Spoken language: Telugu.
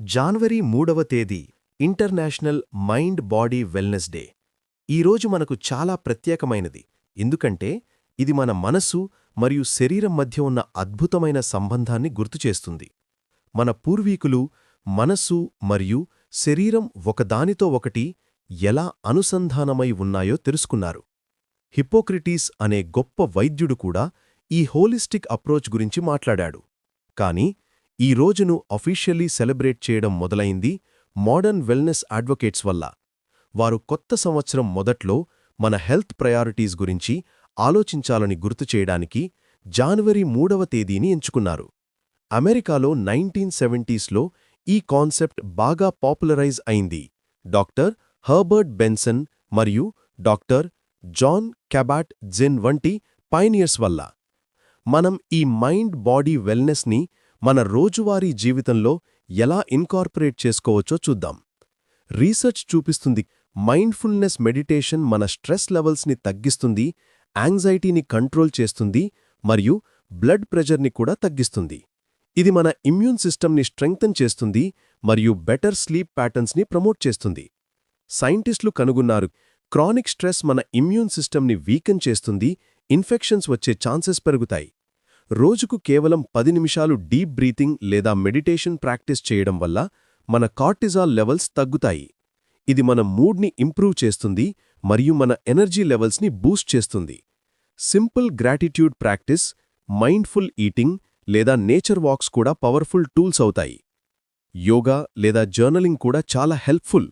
జాన్వరి మూడవ తేదీ international mind body wellness day. ఈరోజు మనకు చాలా ప్రత్యేకమైనది. ఎందుకంటే ఇది మన మనస్సు మరియు శరీరం మధ్య ఉన్న అద్భుతమైన సంబంధాన్ని గుర్తుచేస్తుంది మన పూర్వీకులు మనస్సు మరియు శరీరం ఒకదానితో ఒకటి ఎలా అనుసంధానమై ఉన్నాయో తెలుసుకున్నారు. హిపోక్రిటీస్ అనే గొప్ప వైద్యుడు కూడా ఈ హోలిస్టిక్ అప్రోచ్ గురించి మాట్లాడాడు. కానీ ఈ రోజును అఫీషియల్లీ సెలబ్రేట్ చేయడం మొదలైంది మోడర్న్ వెల్నెస్ అడ్వకేట్స్ వల్ల. వారు కొత్త సంవత్సరం మొదట్లో మన హెల్త్ ప్రయారిటీస్ గురించి ఆలోచించాలని గుర్తు చేయడానికి జానవరి మూడవ తేదీని ఎంచుకున్నారు. అమెరికాలో నైన్టీన్ సెవెంటీస్లో ఈ కాన్సెప్ట్ బాగా పాపులరైజ్ అయింది. డాక్టర్ హర్బర్ట్ బెన్సన్ మరియు డాక్టర్ జాన్ కెబాట్ జిన్ వంటి పైనియర్స్ వల్ల. మనం ఈ మైండ్ బాడీ వెల్నెస్ని మన రోజువారీ జీవితంలో ఎలా ఇన్కార్పొరేట్ చేసుకోవచ్చో చూద్దాం. రీసెర్చ్ చూపిస్తుంది మైండ్ఫుల్నెస్ మెడిటేషన్ మన స్ట్రెస్ లెవెల్స్ని తగ్గిస్తుంది యాంగ్జైటీని కంట్రోల్ చేస్తుంది మరియు బ్లడ్ ప్రెషర్ని కూడా తగ్గిస్తుంది. ఇది మన ఇమ్యూన్ సిస్టమ్ని స్ట్రెంగ్తన్ చేస్తుంది మరియు బెటర్ స్లీప్ ప్యాటర్న్స్ని ప్రమోట్ చేస్తుంది. సైంటిస్టులు కనుగొన్నారు క్రానిక్ స్ట్రెస్ మన ఇమ్యూన్ సిస్టమ్ని వీకెన్ చేస్తుంది ఇన్ఫెక్షన్స్ వచ్చే ఛాన్సెస్ పెరుగుతాయి. రోజుకు కేవలం పది నిమిషాలు డీప్ బ్రీతింగ్ లేదా మెడిటేషన్ ప్రాక్టీస్ చేయడం వల్ల మన కార్టిజాల్ లెవెల్స్ తగ్గుతాయి. ఇది మన మూడ్ని ఇంప్రూవ్ చేస్తుంది మరియు మన ఎనర్జీ లెవెల్స్ని బూస్ట్ చేస్తుంది. Simple gratitude practice mindful eating లేదా నేచర్ వాక్స్ కూడా పవర్ఫుల్ టూల్స్ అవుతాయి. యోగా లేదా జర్నలింగ్ కూడా చాలా హెల్ప్ఫుల్.